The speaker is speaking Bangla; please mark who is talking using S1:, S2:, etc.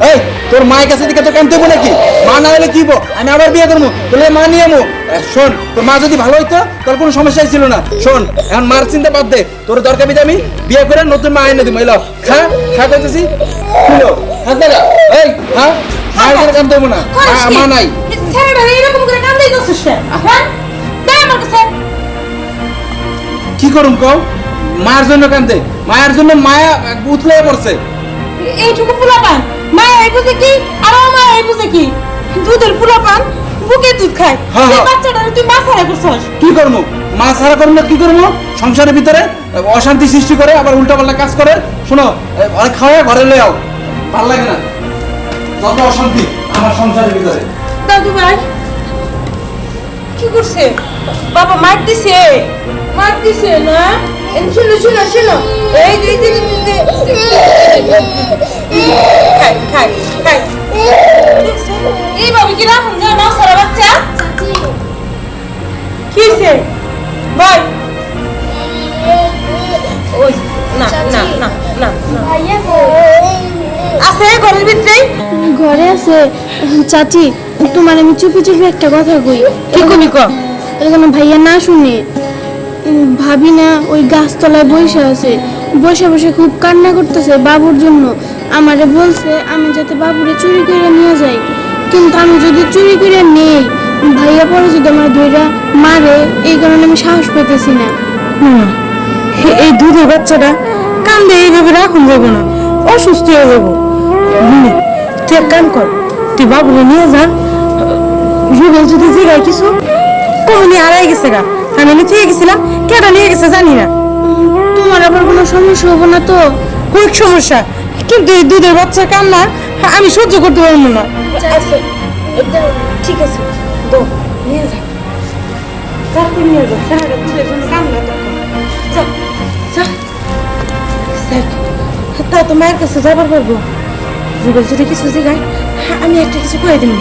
S1: এই তোর মায়ের কাছে দিকে তো কানতে নাকি? মা না হলে কি? আমি আবার বিয়ে করব? তোলে মা নিয়ে আমু। শোন তোর মা যদি ভালো হইতো তোর কোনো সমস্যাই ছিল না। শোন এখন মার চিন্তা বাদ দে। তোর দরকার আমি বিয়ে করে নতুন মা এনে দিব এলো খা খা হাত দাদা। এই খা। মায়ের কাছে কানতে না। মা- মা নাই।
S2: এরকম করে কান্দাই করছিস হ্যাঁ? আমার কাছে।
S1: কি করুম কও? মায়ের জন্য কান্দে মায়ের জন্য মায়া উথলে পড়ছে।
S2: এইটুকু পোলা পান মা এই বুঝে কি আর আমার মা এই বুঝে কি দুধের পোলা পান বুকে দুধ খায়
S1: হ্যাঁ, হ্যাঁ।
S2: বাচ্চাটা তুই মাথায় করছস
S1: কি করব মা ছাড়া করব না কি করব সংসারের ভিতরে অশান্তি সৃষ্টি করে আবার উল্টাপাল্টা কাজ করে শোনো অনেক খাওয়া ঘরে লয়ে আও ভালো লাগে না যত অশান্তি আমার সংসারের ভিতরে
S2: দাদু ভাই কি করছে বাবা মার দিছে মার দিছে না এই শুনো শুনো শুনো এই দুই দিন সারা বাচ্চা? ওই না না না না না। আছে ঘরের
S3: ঘরে আছে। চাচি তোমার আমি চুপি চুপি একটা কথা কই।
S2: কি কবি ক?
S3: এখানে ভাইয়া না শুনে। ভাবি না ওই গাছতলায় বসে আছে। বসে বসে খুব কান্না করতেছে বাবুর জন্য। আমারে বলছে আমি যাতে বাবুরে চুরি করে নিয়ে যাই। কিন্তু আমি যদি চুরি করে নেই ভাইয়া পরে যদি আমার ধইরা মারে এই কারণে আমি সাহস পেতেছি না।
S4: এই দুধের বাচ্চাটা কান্দে এইভাবে রাখুন যাব না অসুস্থ হয়ে যাব। তুই এক কাম কর তুই বাবুকে নিয়ে যা। রুবেল যদি জিগায় কিছু কমনি হারাই গেছে গা। আমি থেকে গেছিলাম কেটা নিয়ে গেছে জানি না।
S3: তোমার আবার কোনো সমস্যা হব না তো?
S4: খুব সমস্যা কিন্তু এই দুধের বাচ্চার কান্না আমি সহ্য করতে পারব না।
S2: ঠিক আছে। দো, নিয়ে যা। রাতে নিয়ে যা। সারা দুধের জন্য কান্না যা যা।
S4: তা, তো মায়ের কাছে যাবার পারব। যুগল যদি কিছু জিগায় আমি একটা কিছু করে দিবি